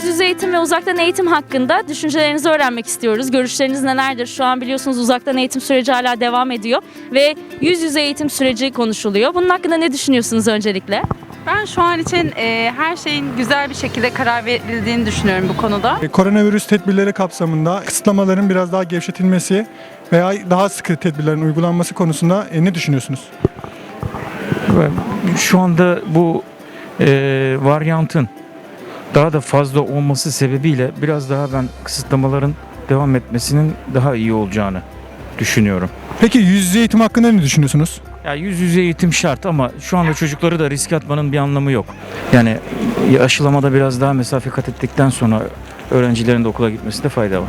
yüz yüze eğitim ve uzaktan eğitim hakkında düşüncelerinizi öğrenmek istiyoruz. Görüşleriniz nelerdir? Şu an biliyorsunuz uzaktan eğitim süreci hala devam ediyor ve yüz yüze eğitim süreci konuşuluyor. Bunun hakkında ne düşünüyorsunuz öncelikle? Ben şu an için e, her şeyin güzel bir şekilde karar verildiğini düşünüyorum bu konuda. E, Koronavirüs tedbirleri kapsamında kısıtlamaların biraz daha gevşetilmesi veya daha sıkı tedbirlerin uygulanması konusunda e, ne düşünüyorsunuz? Şu anda bu e, varyantın daha da fazla olması sebebiyle biraz daha ben kısıtlamaların devam etmesinin daha iyi olacağını düşünüyorum. Peki yüz yüze eğitim hakkında ne düşünüyorsunuz? Ya yüz yüze eğitim şart ama şu anda çocukları da riske atmanın bir anlamı yok. Yani aşılamada biraz daha mesafe kat ettikten sonra öğrencilerin de okula gitmesinde fayda var.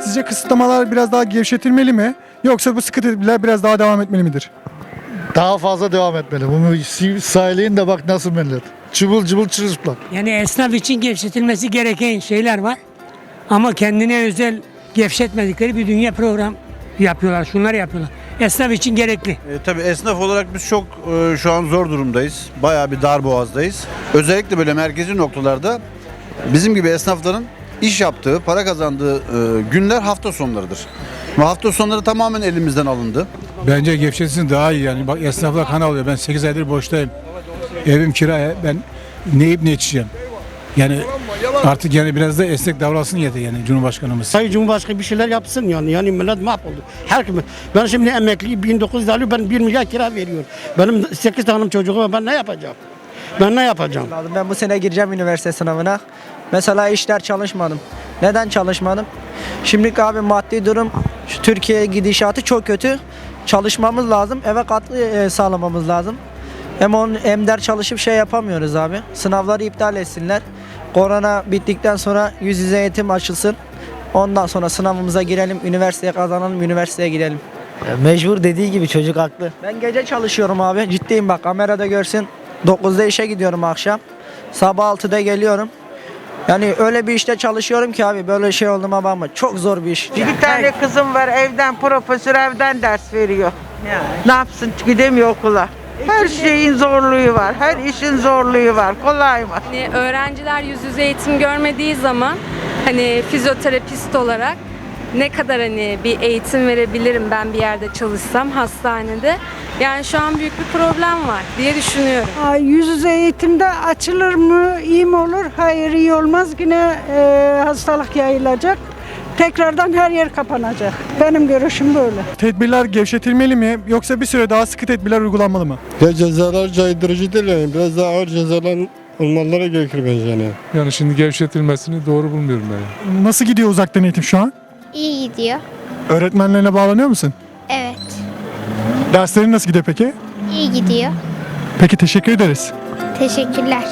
Sizce kısıtlamalar biraz daha gevşetilmeli mi? Yoksa bu sıkı tedbirler biraz daha devam etmeli midir? Daha fazla devam etmeli. Bunu sahilleyin de bak nasıl millet. Çubul çubul çırılçıplak. Yani esnaf için gevşetilmesi gereken şeyler var. Ama kendine özel gevşetmedikleri bir dünya program yapıyorlar. Şunlar yapıyorlar. Esnaf için gerekli. E, tabii esnaf olarak biz çok e, şu an zor durumdayız. Bayağı bir dar boğazdayız. Özellikle böyle merkezi noktalarda bizim gibi esnafların iş yaptığı, para kazandığı e, günler hafta sonlarıdır. Ve hafta sonları tamamen elimizden alındı. Bence gevşetsin daha iyi yani. Bak esnaflar kan alıyor. Ben 8 aydır boştayım. Evim kiraya. Ben ne yiyip ne içeceğim. Yani artık yani biraz da esnek davransın yeter yani Cumhurbaşkanımız. Sayın Cumhurbaşkanı bir şeyler yapsın yani. Yani millet mahvoldu. Her kim, ben şimdi emekli 1900 alıyor ben 1 milyar kira veriyorum. Benim 8 tane çocuğum var ben ne yapacağım? Ben ne yapacağım? Ben bu sene gireceğim üniversite sınavına. Mesela işler çalışmadım. Neden çalışmadım? Şimdi abi maddi durum şu Türkiye gidişatı çok kötü. Çalışmamız lazım. Eve katkı e, sağlamamız lazım. Hem on, hem ders çalışıp şey yapamıyoruz abi. Sınavları iptal etsinler. Korona bittikten sonra yüz yüze eğitim açılsın. Ondan sonra sınavımıza girelim, üniversiteye kazanalım, üniversiteye gidelim. Mecbur dediği gibi çocuk haklı. Ben gece çalışıyorum abi. Ciddiyim bak kamerada görsün. 9'da işe gidiyorum akşam. Sabah 6'da geliyorum. Yani öyle bir işte çalışıyorum ki abi böyle şey olduğuma bakma. Çok zor bir iş. Bir tane kızım var evden profesör evden ders veriyor. Ne yapsın gidemiyor okula. Her şeyin zorluğu var. Her işin zorluğu var. Kolay mı? Hani öğrenciler yüz yüze eğitim görmediği zaman hani fizyoterapist olarak ne kadar hani bir eğitim verebilirim ben bir yerde çalışsam hastanede. Yani şu an büyük bir problem var diye düşünüyorum. Yüz yüze eğitimde açılır mı? iyi mi olur? Hayır iyi olmaz. Yine e, hastalık yayılacak. Tekrardan her yer kapanacak. Benim görüşüm böyle. Tedbirler gevşetilmeli mi? Yoksa bir süre daha sıkı tedbirler uygulanmalı mı? Ya cezalar caydırıcı değil yani. Biraz daha ağır cezalar olmaları gerekir bence yani. Yani şimdi gevşetilmesini doğru bulmuyorum ben. Nasıl gidiyor uzaktan eğitim şu an? İyi gidiyor. Öğretmenlerine bağlanıyor musun? Evet. Derslerin nasıl gidiyor peki? iyi gidiyor. Peki teşekkür ederiz. Teşekkürler.